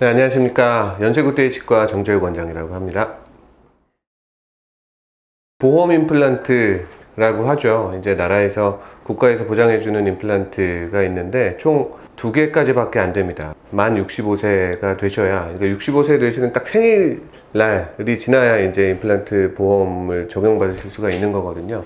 네, 안녕하십니까. 연세구대의 치과 정재욱 원장이라고 합니다. 보험 임플란트라고 하죠. 이제 나라에서 국가에서 보장해주는 임플란트가 있는데 총 두 개까지밖에 안 됩니다. 만 65세가 되셔야, 그러니까 65세 되시는 딱 생일날이 지나야 이제 임플란트 보험을 적용받으실 수가 있는 거거든요.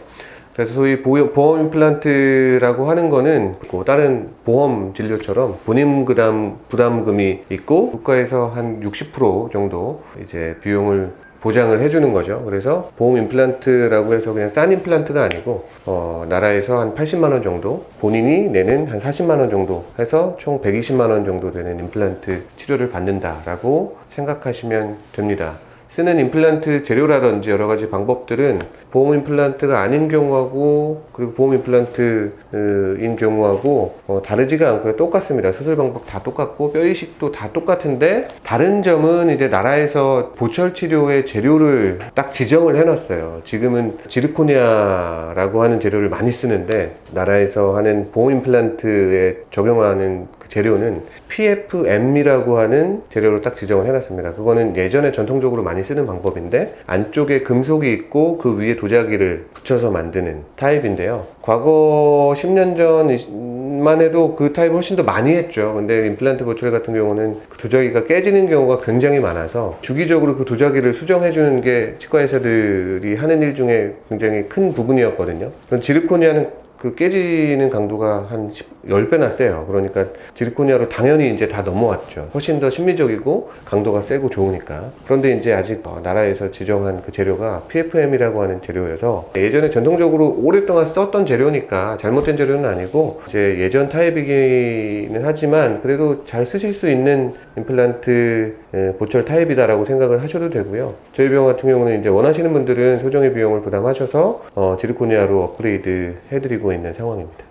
그래서 소위 보험, 임플란트라고 하는 거는 뭐 다른 보험 진료처럼 본인 부담, 부담금이 있고 국가에서 한 60% 정도 이제 비용을 보장을 해주는 거죠. 그래서 보험 임플란트라고 해서 그냥 싼 임플란트가 아니고 어, 나라에서 한 80만 원 정도, 본인이 내는 한 40만 원 정도 해서 총 120만 원 정도 되는 임플란트 치료를 받는다라고 생각하시면 됩니다. 쓰는 임플란트 재료라든지 여러 가지 방법들은 보험 임플란트가 아닌 경우하고 그리고 보험 임플란트인 경우하고 어, 다르지가 않고요. 똑같습니다. 수술 방법 다 똑같고 뼈 이식도 다 똑같은데 다른 점은 이제 나라에서 보철 치료의 재료를 딱 지정을 해놨어요. 지금은 지르코니아라고 하는 재료를 많이 쓰는데 나라에서 하는 보험 임플란트에 적용하는 그 재료는 PFM이라고 하는 재료로 딱 지정을 해놨습니다. 그거는 예전에 전통적으로 많이 쓰는 방법인데 안쪽에 금속이 있고 그 위에 도자기를 붙여서 만드는 타입인데요. 과거 10년 전만 해도 그 타입 훨씬 더 많이 했죠. 근데 임플란트 보철 같은 경우는 그 도자기가 깨지는 경우가 굉장히 많아서 주기적으로 그 도자기를 수정해주는 게 치과 의사들이 하는 일 중에 굉장히 큰 부분이었거든요. 지르코니아는 그 깨지는 강도가 한 10, 10배나 세요. 그러니까 지르코니아로 당연히 이제 다 넘어왔죠. 훨씬 더 심리적이고 강도가 세고 좋으니까. 그런데 이제 아직 어, 나라에서 지정한 그 재료가 PFM이라고 하는 재료여서 예전에 전통적으로 오랫동안 썼던 재료니까 잘못된 재료는 아니고 이제 예전 타입이기는 하지만 그래도 잘 쓰실 수 있는 임플란트 에, 보철 타입이다라고 생각을 하셔도 되고요. 저희 병 같은 경우는 이제 원하시는 분들은 소정의 비용을 부담하셔서 어, 지르코니아로 업그레이드 해드리고 있는 상황입니다.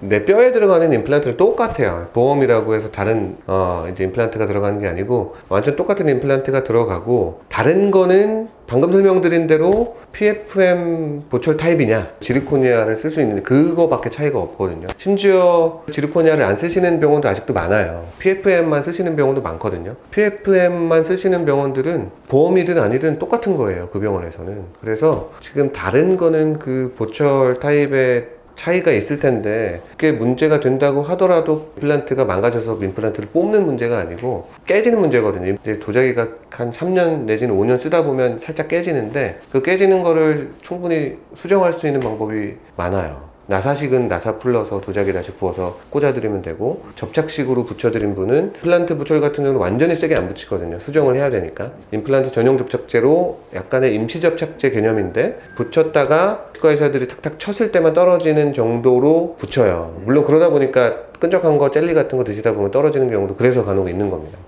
내 뼈에 들어가는 임플란트는 똑같아요. 보험이라고 해서 다른 어, 이제 임플란트가 들어가는 게 아니고 완전 똑같은 임플란트가 들어가고 다른 거는 방금 설명드린 대로 PFM 보철 타입이냐 지르코니아를 쓸 수 있는 그거밖에 차이가 없거든요. 심지어 지르코니아를 안 쓰시는 병원도 아직도 많아요. PFM만 쓰시는 병원도 많거든요. PFM만 쓰시는 병원들은 보험이든 아니든 똑같은 거예요. 그 병원에서는. 그래서 지금 다른 거는 그 보철 타입의 차이가 있을 텐데 그게 문제가 된다고 하더라도 임플란트가 망가져서 임플란트를 뽑는 문제가 아니고 깨지는 문제거든요. 이제 도자기가 한 3년 내지는 5년 쓰다 보면 살짝 깨지는데 그 깨지는 거를 충분히 수정할 수 있는 방법이 많아요. 나사식은 나사 풀러서 도자기 다시 부어서 꽂아드리면 되고 접착식으로 붙여드린 분은 임플란트 부철 같은 경우는 완전히 세게 안 붙이거든요. 수정을 해야 되니까 임플란트 전용 접착제로 약간의 임시 접착제 개념인데 붙였다가 치과 의사들이 탁탁 쳤을 때만 떨어지는 정도로 붙여요. 물론 그러다 보니까 끈적한 거 젤리 같은 거 드시다 보면 떨어지는 경우도 그래서 간혹 있는 겁니다.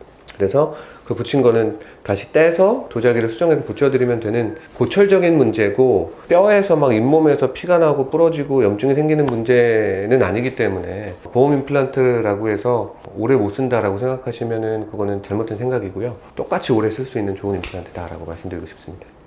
그래서 그 붙인 거는 다시 떼서 도자기를 수정해서 붙여드리면 되는 고철적인 문제고 뼈에서 막 잇몸에서 피가 나고 부러지고 염증이 생기는 문제는 아니기 때문에 보험 임플란트라고 해서 오래 못 쓴다라고 생각하시면은 그거는 잘못된 생각이고요. 똑같이 오래 쓸 수 있는 좋은 임플란트다라고 말씀드리고 싶습니다.